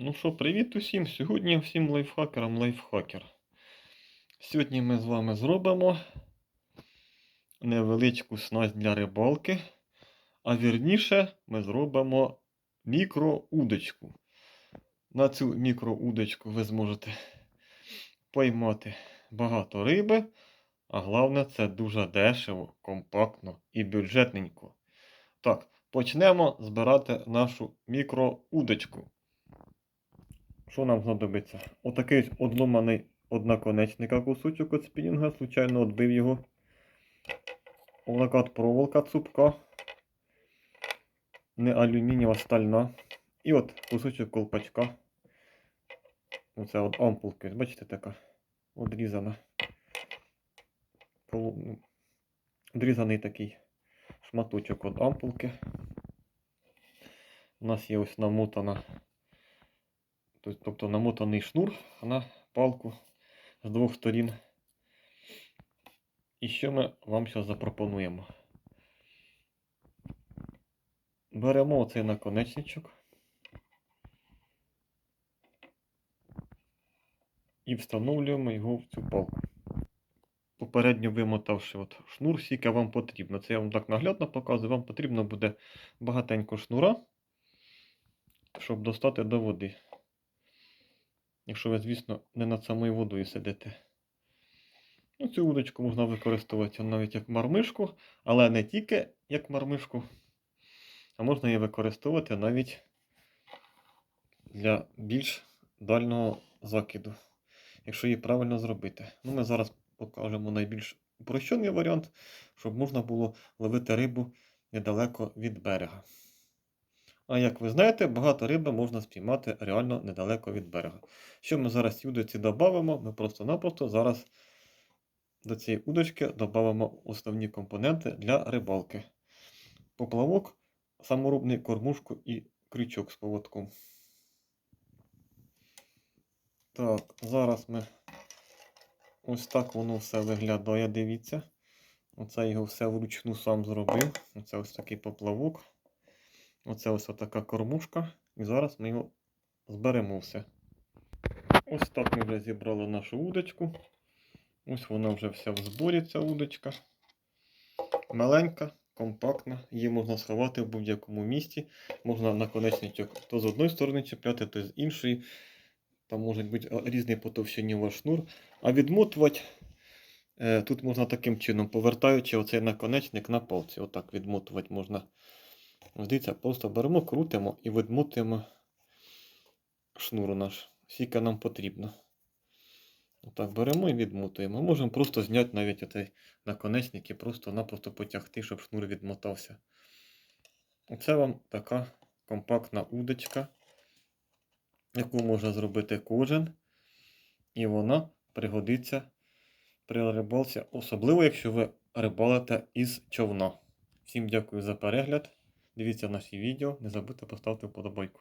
Ну що, привіт усім! Сьогодні всім лайфхакерам лайфхакер. Сьогодні ми з вами зробимо невеличку снасть для рибалки, а вірніше ми зробимо мікроудочку. На цю мікроудочку ви зможете поймати багато риби, а головне це дуже дешево, компактно і бюджетненько. Так, почнемо збирати нашу мікроудочку. Що нам знадобиться? Отакий одломаний одноконечника кусочок від спінінга, случайно відбив його. Отака от проволока цупка. Не алюмінієва стальна. І от кусочок колпачка. Оце от ампулки, бачите, така одрізана. Одрізаний такий шматочок від ампулки. У нас є ось намотана Тобто- намотаний шнур на палку з двох сторін. І що ми вам зараз запропонуємо? Беремо оцей наконечничок і встановлюємо його в цю палку. Попередньо вимотавши от шнур, скільки вам потрібно. Це я вам так наглядно показую. Вам потрібно буде багатенько шнура, щоб достати до води. Якщо ви, звісно, не над самою водою сидите. Ну, Цю удочку можна використовувати навіть як мармишку, але не тільки як мармишку, а можна її використовувати навіть для більш дальнього закиду, якщо її правильно зробити. Ну, Ми зараз покажемо найбільш упрощений варіант, щоб можна було ловити рибу недалеко від берега. А як ви знаєте, багато риби можна спіймати реально недалеко від берега. Що ми зараз цій удочці додамо? Ми просто-напросто зараз до цієї удочки додамо основні компоненти для рибалки. Поплавок, саморобний кормушку і крючок з поводком. Так, зараз ми ось так воно все виглядає, дивіться. Оце його все вручну сам зробив. Оце ось такий поплавок. Оце ось така кормушка. І зараз ми його зберемо все. Ось так ми вже зібрали нашу удочку. Ось вона вже вся в зборі, ця удочка. Маленька, компактна. Її можна сховати в будь-якому місці. Можна наконечничок то з одної сторони чіпляти, то з іншої. Там може бути різний по товщині ваш шнур. А відмотувати е, тут можна таким чином, повертаючи оцей наконечник на палці. Отак відмотувати можна. Дивіться, просто беремо, крутимо і відмотуємо шнур наш, скільки нам потрібно. Отак беремо і відмотуємо. Можемо просто зняти навіть оцей наконечник і просто-напросто потягти, щоб шнур відмотався. Оце вам така компактна удочка, яку може зробити кожен. І вона пригодиться при рибалці, особливо, якщо ви рибалите із човна. Всім дякую за перегляд. Дивіться наші відео, не забудьте поставити вподобайку.